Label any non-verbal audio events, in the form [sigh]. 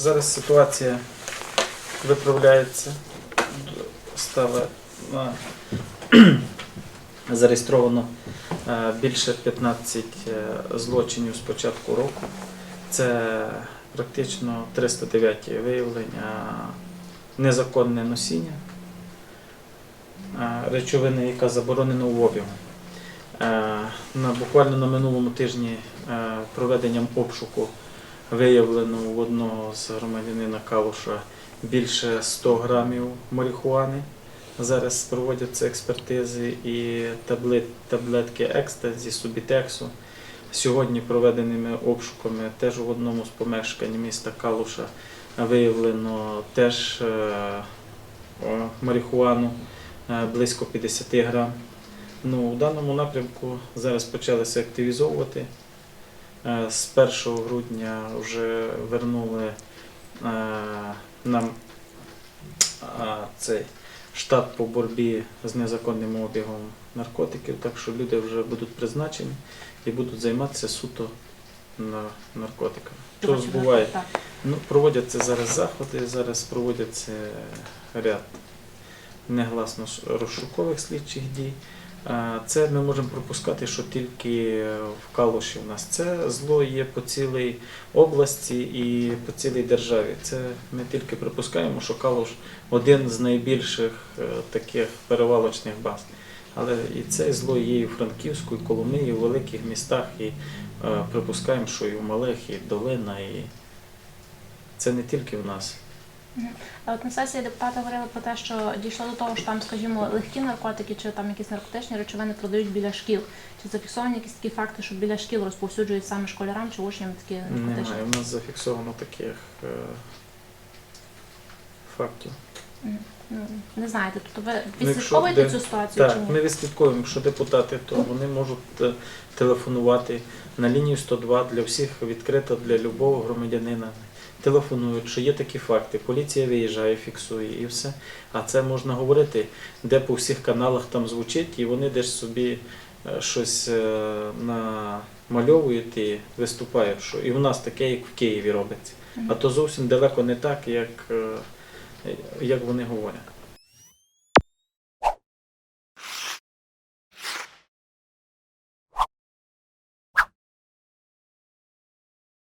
Зараз ситуація виправляється. Стало на [clears throat] зареєстровано е, більше 15 е, злочинів з початку року. Це практично 309 виявлення незаконне носіння речовини, яка заборонена у обігу. Е, буквально на минулому тижні проведенням обшуку виявлено у одного з громадянина Калуша більше 100 грамів марихуани. Зараз проводяться експертизи і таблет, таблетки екстазі, субітексу. Сьогодні проведеними обшуками теж в одному з помешкань міста Калуша виявлено теж е, марихуану е, близько 50 грам. Ну, у даному напрямку зараз почалися активізовувати. Е, З 1 грудня вже вернули е, нам цей штат по боротьбі з незаконним обігом наркотиків, так що люди вже будуть призначені і будуть займатися суто наркотиками. Що збуває? Ну, проводяться зараз заходи, зараз проводяться ряд негласно розшукових слідчих дій. Це ми можемо пропускати, що тільки в Калуші в нас це зло є по цілій області і по цілій державі. Це ми тільки припускаємо, що Калуш один з найбільших е, таких перевалочних баз. Але і це зло є і в Франківську, і в і в великих містах, і е, припускаємо, що і в малих, і долина, і це не тільки в нас. А от на сесії депутати говорили про те, що дійшло до того, що там, скажімо, легкі наркотики чи там якісь наркотичні речовини продають біля шкіл. Чи зафіксовані якісь такі факти, що біля шкіл розповсюджують саме школярам чи учням такі наркотичні? Немає. У нас зафіксовано таких е, фактів. Ну, не знаєте, тобто ви Ну, якщо відслідковуєте де- цю ситуацію чи ні? ми відслідковуємо, якщо депутати, то вони можуть е, телефонувати на лінію 102 для всіх відкрита для любого громадянина. Телефонують, що є такі факти. Поліція виїжджає, фіксує і все. А це можна говорити, де по всіх каналах там звучить, і вони десь собі е, щось е, намальовують і виступають. Що і в нас таке, як в Києві робиться. А то зовсім далеко не так, як, е, як вони говорять.